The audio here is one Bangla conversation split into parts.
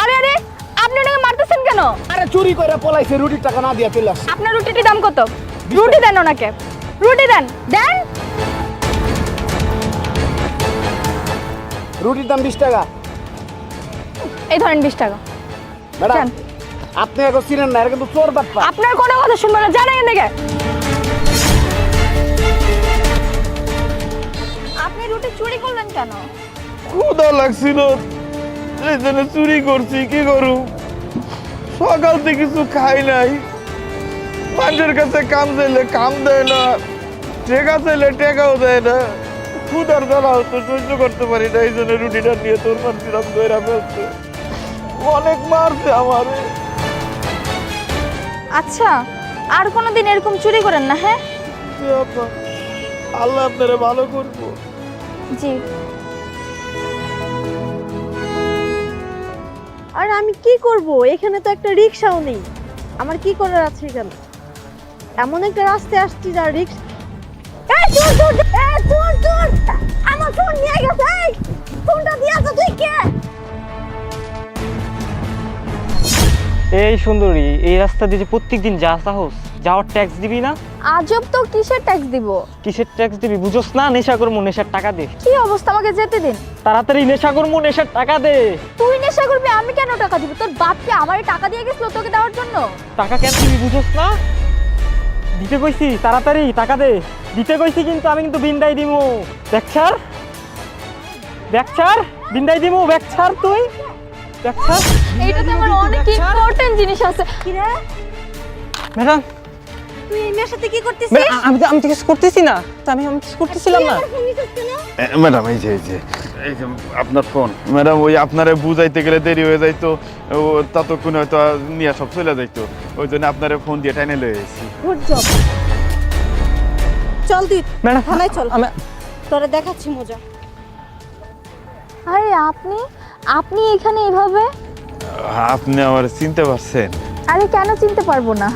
আরে আরে আপনি ওনাকে মারতেছেন কেন? আরে চুরি করে পলাইছে রুটির টাকা না দিয়া চলে আপনার রুটিটির দাম কত? রুটি দেন ওনাকে। রুটি দেন। দেন। রুটির দাম বিশ টাকা। এই ধরেন বিশ টাকা। ম্যাডাম আপনি এখন চিনেন না এটা কিন্তু চোর বাপ্পা আপনার কোনো কথা শুনব না জানেন এদিকে। কেন? ক্ষুদা লাগছিল। এই জন্য চুরি করছি কি করু? সকাল থেকে কিছু খাই নাই। মানুষের কাছে কাম চাইলে কাম দেয় না। টেকা চাইলে টেকাও দেয় না। ক্ষুদার জ্বালা হতো সহ্য করতে পারি না। এই জন্য রুটিটা নিয়ে তোর মানছিলাম দইরা ফেলছে অনেক মারছে আমারে। আচ্ছা আর কোনোদিন এরকম চুরি করেন না হ্যাঁ? আল্লাহ আপনারা ভালো করব। জি। আর আমি কি করব? এখানে তো একটা রিক্সাও নেই। আমার কি করার আছে এখানে? এমন একটা রাস্তায় আসছি যার রিক্স আমার ফোন এই সুন্দরী, এই রাস্তা দিয়ে প্রত্যেকদিন যা সাহস যাওয়ার ট্যাক্স দিবি না? আজব তো কিসের ট্যাক্স দিব? কিসের ট্যাক্স দিবি? বুঝোস না নেশা করব নেশার টাকা দে। কি অবস্থা? আমাকে যেতে দিন। তাড়াতাড়ি নেশা করব নেশার টাকা দে। তুই নেশা করবি আমি কেন টাকা দিব? তোর বাপকে আমারে টাকা দিয়ে গেছিল তোকে দেওয়ার জন্য? টাকা কেন দিবি বুঝোস না? দিতে কইছি তাড়াতাড়ি টাকা দে। দিতে কইছি কিন্তু আমি কিন্তু বিন্দাই দিমু। ব্যাগ ছাড়। ব্যাগ ছাড়। বিন্দাই দিমু ব্যাগ ছাড় তুই। ব্যাগ ছাড়। এইটাতে আমার অনেক ইম্পর্টেন্ট জিনিস আছে। কি রে ম্যাডাম তুই এই মেয়ের সাথে কি করতেছিস? আমি তো আমি তো কিছু করতেছি না। তো আমি আমি কিছু করতেছিলাম না। ফোন ম্যাডাম এই যে এই যে এই যে আপনার ফোন ম্যাডাম ওই আপনারে বুঝাইতে গেলে দেরি হয়ে যাইতো। ও ততক্ষণ হয়তো নিয়ে সব চলে যাইতো। ওই জন্য আপনারে ফোন দিয়ে টাইনে লয়ে এসেছি গুড জব চল তুই ম্যাডাম থানায় চল। আমি তোরে দেখাচ্ছি মজা। আরে আপনি? আপনি এখানে এভাবে? আপনি আমার চিনতে পারছেন। আরে কেন চিনতে পারব না?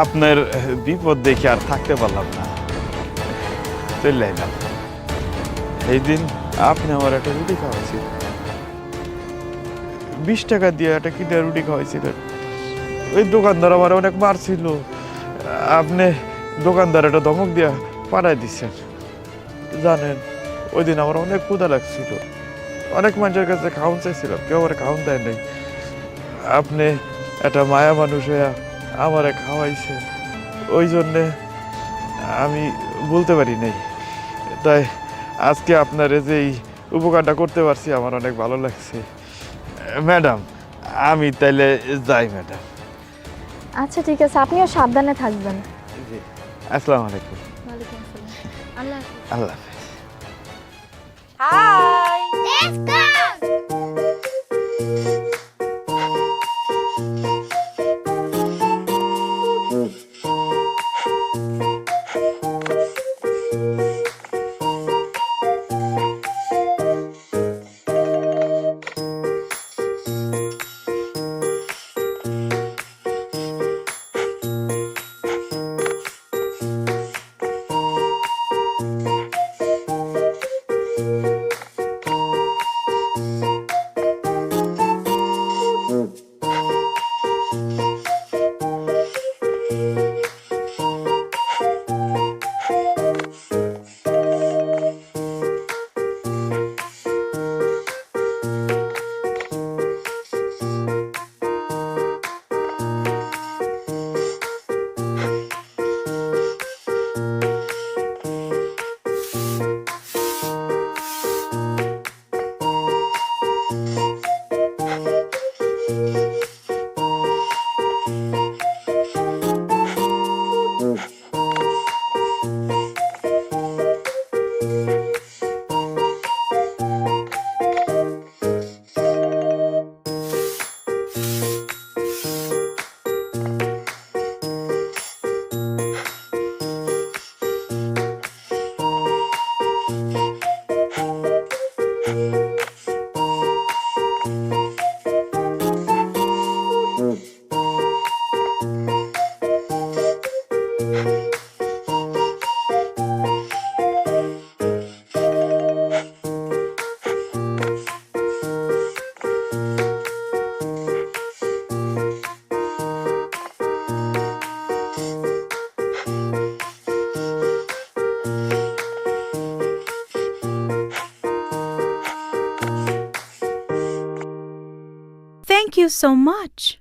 আপনার বিপদ দেখে আর থাকতে পারলাম না। চলে এলাম। এই দিন আপনি আমার একটা রুটি খাওয়াইছিলেন। বিশ টাকা দিয়ে একটা কিনে রুটি খাওয়াইছিলেন। ওই দোকানদার আমার অনেক মারছিল। আপনি দোকানদার একটা ধমক দিয়া পাঠাই দিচ্ছেন জানেন, ওই দিন আমার অনেক ক্ষুধা লাগছিল। অনেক মানুষের কাছে খাওয়ান চাইছিলাম, কেউ আমার খাওয়ান দেয় নাই। আপনি একটা মায়া মানুষ হইয়া আমারে খাওয়াইছে। ওই জন্যে আমি বলতে পারি নাই। তাই আজকে আপনার যে এই উপকারটা করতে পারছি আমার অনেক ভালো লাগছে। ম্যাডাম আমি তাইলে যাই ম্যাডাম। আচ্ছা ঠিক আছে। আপনিও সাবধানে থাকবেন। জি। আসসালামু আলাইকুম। আল্লাহ আল্লাহ হাই! You so much.